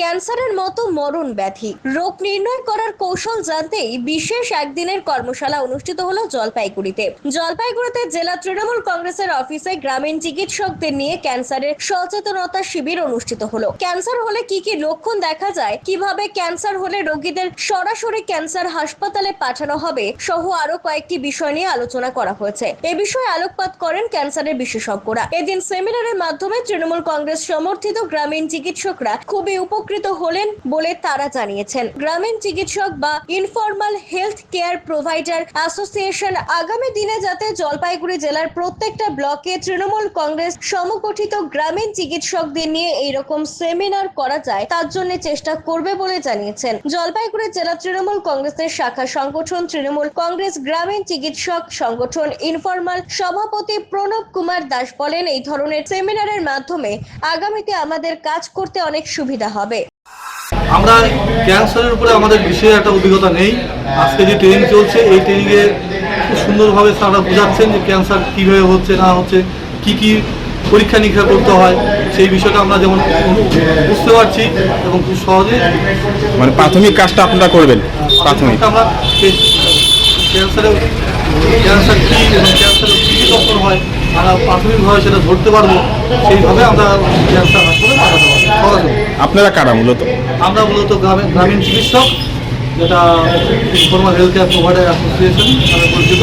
ক্যান্সারের মতো মরণ ব্যাধি। রোগ নির্ণয় করার কৌশল জানতেই বিশেষ একদিনের কর্মশালা অনুষ্ঠিত হলো জলপাইগুড়িতে। জলপাইগুড়িতে জেলা তৃণমূল কংগ্রেসের অফিসে গ্রামীণ চিকিৎসকদের নিয়ে ক্যান্সারের সচেতনতা শিবির অনুষ্ঠিত হলো। ক্যান্সার হলে কি কি লক্ষণ দেখা যায়, কীভাবে ক্যান্সার হলে রোগীদের সরাসরি ক্যান্সার হাসপাতালে পাঠানো হবে, সহ আরও কয়েকটি বিষয় নিয়ে আলোচনা করা হয়েছে। এ বিষয়ে আলোকপাত করেন ক্যান্সারের বিশেষজ্ঞরা। এদিন সেমিনারের মাধ্যমে তৃণমূল কংগ্রেস সমর্থিত গ্রামীণ চিকিৎসকরা খুবই উপকৃত হলেন বলে তারা জানিয়েছেন। গ্রামীণ চিকিৎসক বা informal health care provider association আগামী দিনে যাতে জলপাইগুড়ি জেলার প্রত্যেকটা ব্লকে তৃণমূল কংগ্রেস সমগঠিত গ্রামীণ চিকিৎসকদের নিয়ে এইরকম সেমিনার করা যায়, তার জন্য চেষ্টা করবে বলে জানিয়েছেন। জলপাইগুড়ি জেলা তৃণমূল কংগ্রেসের শাখা সংগঠন তৃণমূল কংগ্রেস গ্রামীণ চিকিৎসক সংগঠন ইনফরমাল সভাপতি প্রণব কুমার দাস বলেন, এই ধরনের সেমিনারের মাধ্যমে আগামীতে আমাদের কাজ করতে অনেক সুবিধা হবে। আমরা ক্যান্সারের উপরে আমাদের বিশেষ একটা অভিজ্ঞতা নেই। আজকে যে ট্রেনিং চলছে এই ট্রেনিংয়ে খুব সুন্দরভাবে স্যাররা বোঝাচ্ছেন যে ক্যান্সার কীভাবে হচ্ছে না হচ্ছে কি কি পরীক্ষা নিরীক্ষা করতে হয় সেই বিষয়টা আমরা যেমন বুঝতে পারছি এবং খুব সহজে মানে প্রাথমিক কাজটা আপনারা করবেন প্রাথমিক। আমরা ক্যান্সারের ক্যান্সার কী এবং ক্যান্সারের কী কী লক্ষণ হয় আমরা প্রাথমিকভাবে সেটা ধরতে পারব সেইভাবে আমরা ক্যান্সার হাসপাতালে পাঠাতে পারব সরাসরি আপনারা কারা মূলত? আমরা মূলত গ্রামীণ গ্রামীণ চিকিৎসক, যেটা informal health care provider association পরিচিত।